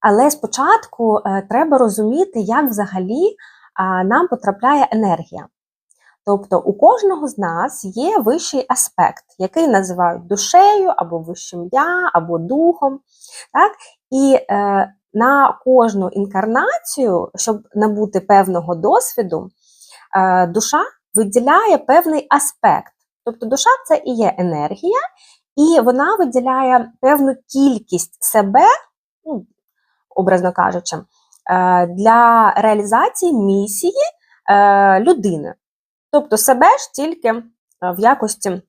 Але спочатку е, треба розуміти, як взагалі нам потрапляє енергія. Тобто у кожного з нас є вищий аспект, який називають душею, або вищим я, або духом. Так? І е, на кожну інкарнацію, щоб набути певного досвіду, е, душа виділяє певний аспект. Тобто душа це і є енергія, і вона виділяє певну кількість себе, ну, образно кажучи, е, для реалізації місії е, людини. Тобто себе ж тільки е, в якості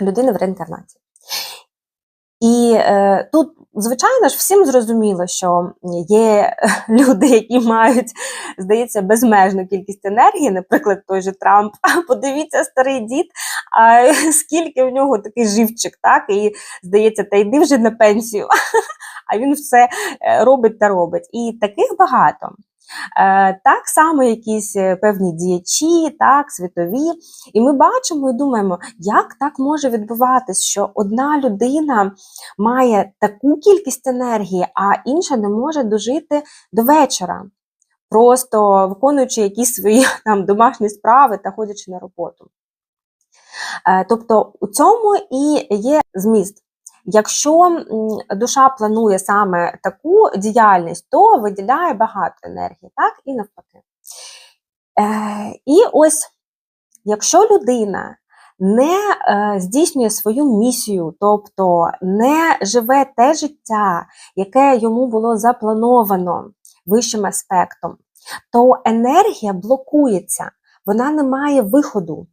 людини в реінкарнації. І е, тут, звичайно ж, всім зрозуміло, що є люди, які мають, здається, безмежну кількість енергії, наприклад, той же Трамп. Подивіться, старий дід, а скільки в нього такий живчик, так? І здається, та йди вже на пенсію. А він все е, робить та робить. І таких багато. Е, Так само якісь е, певні діячі, так, світові. І ми бачимо і думаємо, як так може відбуватись, що одна людина має таку кількість енергії, а інша не може дожити до вечора, просто виконуючи якісь свої там домашні справи та ходячи на роботу. Е, Тобто у цьому і є зміст. Якщо душа планує саме таку діяльність, то виділяє багато енергії, так і навпаки. Е, і ось, якщо людина не е, здійснює свою місію, тобто не живе те життя, яке йому було заплановано вищим аспектом, то енергія блокується, вона не має виходу.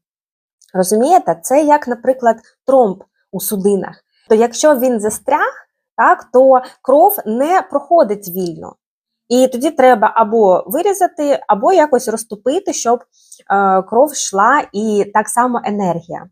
Розумієте, це як, наприклад, тромб у судинах. То якщо він застряг, так, то кров не проходить вільно. І тоді треба або вирізати, або якось розтопити, щоб е, кров йшла, і так само енергія.